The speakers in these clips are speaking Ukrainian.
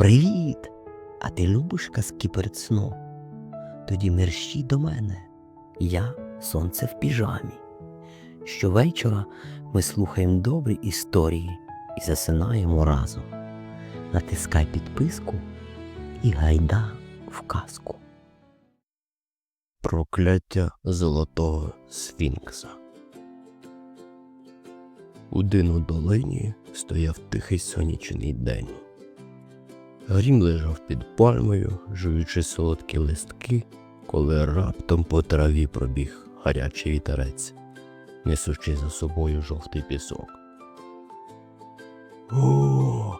Привіт! А ти любиш казки перед сном? Тоді мерщій до мене. Я сонце в піжамі. Щовечора ми слухаємо добрі історії і засинаємо разом. Натискай підписку і гайда в казку. Прокляття золотого сфінкса. У дину долині стояв тихий сонячний день. Грім лежав під пальмою, жуючи солодкі листки, коли раптом по траві пробіг гарячий вітерець, несучи за собою жовтий пісок. О,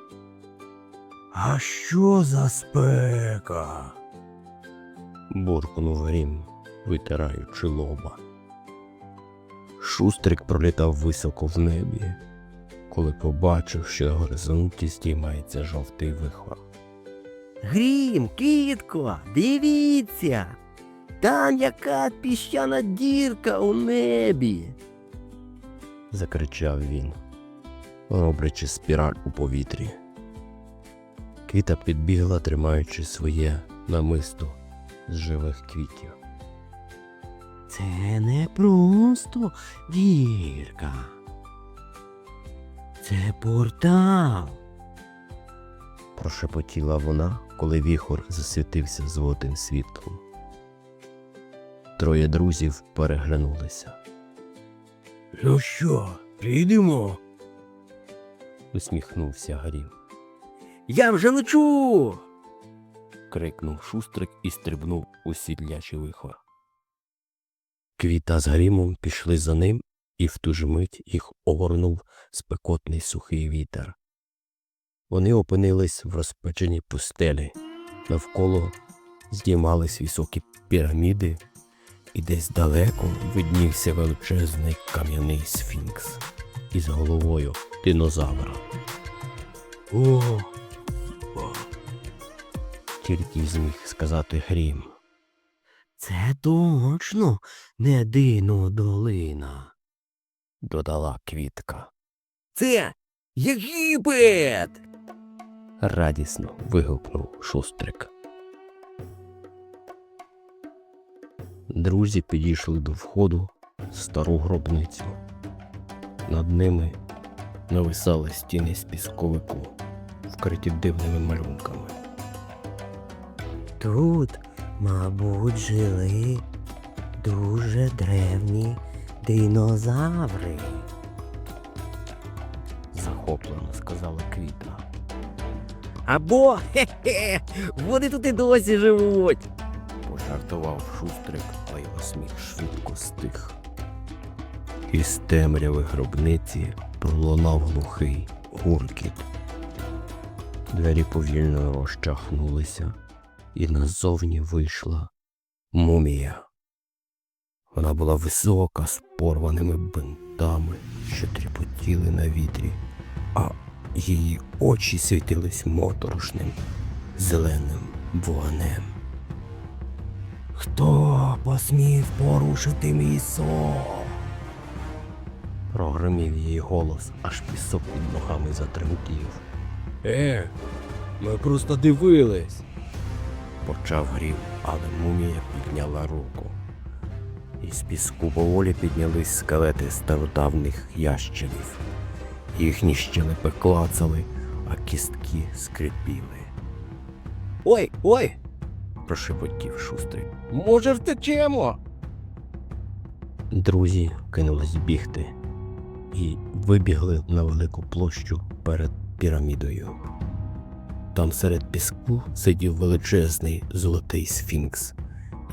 а що за спека? буркнув грім, витираючи лоба. Шустрик пролітав високо в небі, коли побачив, що на горизонті здіймається жовтий вихор. Грім, кітко, дивіться! Там яка піщана дірка у небі. закричав він, роблячи спіраль у повітрі. Квіта підбігла, тримаючи своє намисто з живих квітів. Це не просто дірка. Це портал. Прошепотіла вона, коли віхор засвітився золотим світлом. Троє друзів переглянулися. Ну що, підемо? Усміхнувся Грім. Я вже лечу. крикнув шустрик і стрибнув у сідлячий вихор. Квіта з грімом пішли за ним, і в ту ж мить їх огорнув спекотний сухий вітер. Вони опинились в розпеченій пустелі. Навколо здіймались високі піраміди, і десь далеко виднівся величезний кам'яний сфінкс із головою динозавра. О, Тільки зміг сказати грім. Це точно не дино долина. додала квітка. Це Єгипет. Радісно вигукнув шустрик. Друзі підійшли до входу в стару гробницю. Над ними нависали стіни з пісковику, вкриті дивними малюнками. Тут, мабуть, жили дуже древні динозаври. Захоплено сказала квіта. Або хе-хе, вони тут і досі живуть. Пожартував шустрик, а його сміх швидко стих. Із темряви гробниці пролунав глухий гуркіт. Двері повільно розчахнулися, і назовні вийшла мумія. Вона була висока, з порваними бинтами, що тріпотіли на вітрі, а її очі світились моторошним зеленим вогнем. хто посмів порушити мій сон? Прогримів її голос, аж пісок під ногами затремтів. Е, ми просто дивились. Почав грів, але мумія підняла руку. Із піску поволі піднялись скелети стародавних ящерів. Їхні щелепи клацали, а кістки скрипіли. Ой, ой, Прошепотів шустрий. Може, втечемо? Друзі кинулись бігти і вибігли на велику площу перед пірамідою. Там серед піску сидів величезний золотий сфінкс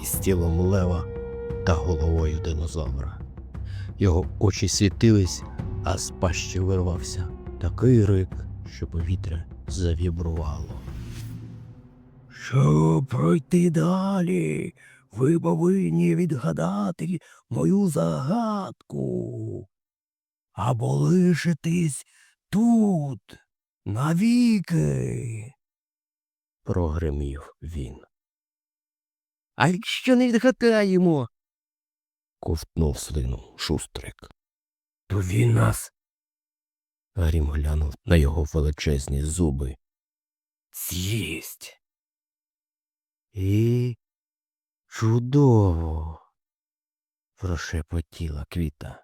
із тілом лева та головою динозавра. Його очі світились, а з пащі вирвався такий рик, що повітря завібрувало. Щоб пройти далі, ви повинні відгадати мою загадку. Або лишитись тут навіки. Прогримів він. а якщо не відгадаємо? Ковтнув слину шустрик. То він нас Грім глянув на його величезні зуби з'їсть. І чудово. прошепотіла квіта.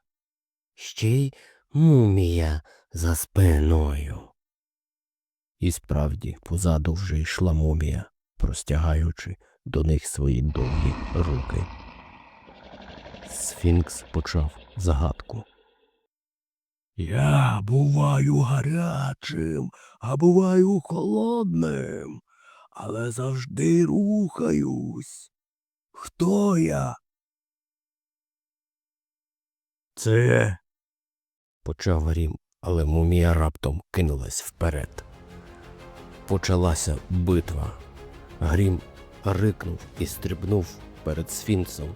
Ще й мумія за спиною. І справді позаду вже йшла мумія, простягаючи до них свої довгі руки. Сфінкс почав загадку. Я буваю гарячим, а буваю холодним, але завжди рухаюсь. Хто я? Це Почав Грім, але мумія раптом кинулась вперед. Почалася битва. Грім рикнув і стрибнув перед сфінксом,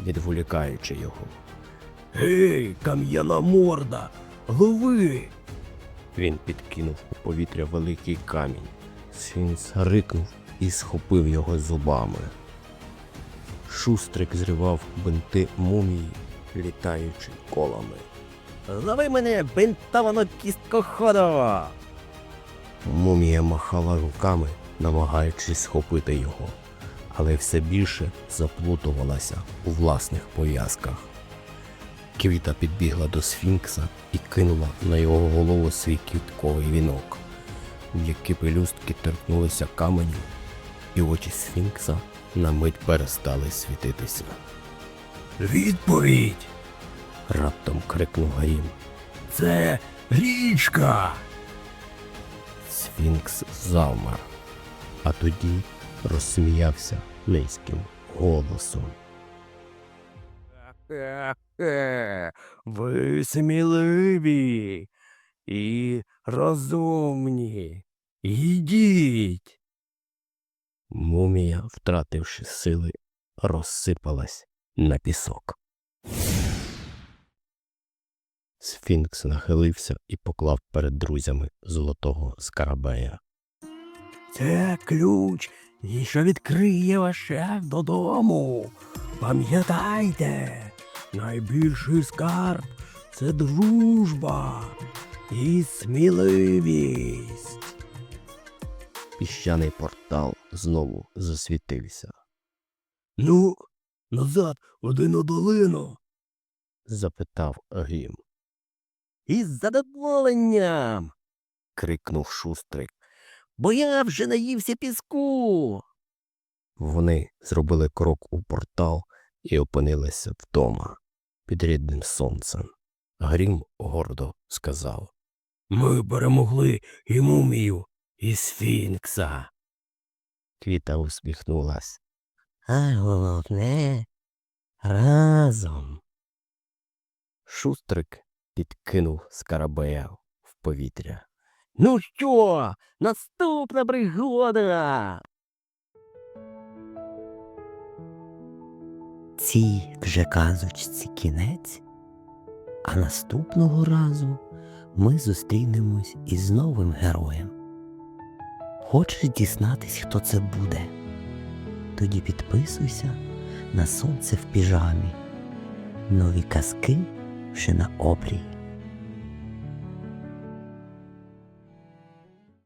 відволікаючи його. гей, кам'яна морда, лови. Він підкинув у повітря великий камінь. Сфінкс рикнув і схопив його зубами. Шустрик зривав бинти мумії, літаючи колами. Лови мене, бинтовано кісткоходово! Мумія махала руками, намагаючись схопити його, але все більше заплутувалася у власних пов'язках. Квіта підбігла до сфінкса і кинула на його голову свій квітковий вінок. М'які пелюстки торкнулися каменю, і очі сфінкса на мить перестали світитися. Відповідь. Раптом крикнув Грім. Це річка. Сфінкс завмер, а тоді розсміявся низьким голосом. Хе-хе, ви сміливі і розумні. Ідіть. Мумія, втративши сили, розсипалась на пісок. Сфінкс нахилився і поклав перед друзями золотого скарабея. Це ключ, що відкриє ваш шлях додому. Пам'ятайте, найбільший скарб це дружба і сміливість. Піщаний портал знову засвітився. Ну, назад в одину долину. Запитав Грім. Із задоволенням. Крикнув шустрик. Бо я вже наївся піску. Вони зробили крок у портал і опинилися вдома під рідним сонцем. Грім гордо сказав. Ми перемогли і мумію, і сфінкса. Квіта усміхнулась. А головне разом. Шустрик підкинув скарабея в повітря. Ну що, наступна пригода. Цій вже казочці кінець, а наступного разу ми зустрінемось із новим героєм. Хочеш дізнатись, хто це буде? Тоді підписуйся на сонце в піжамі. Нові казки вже на обрії.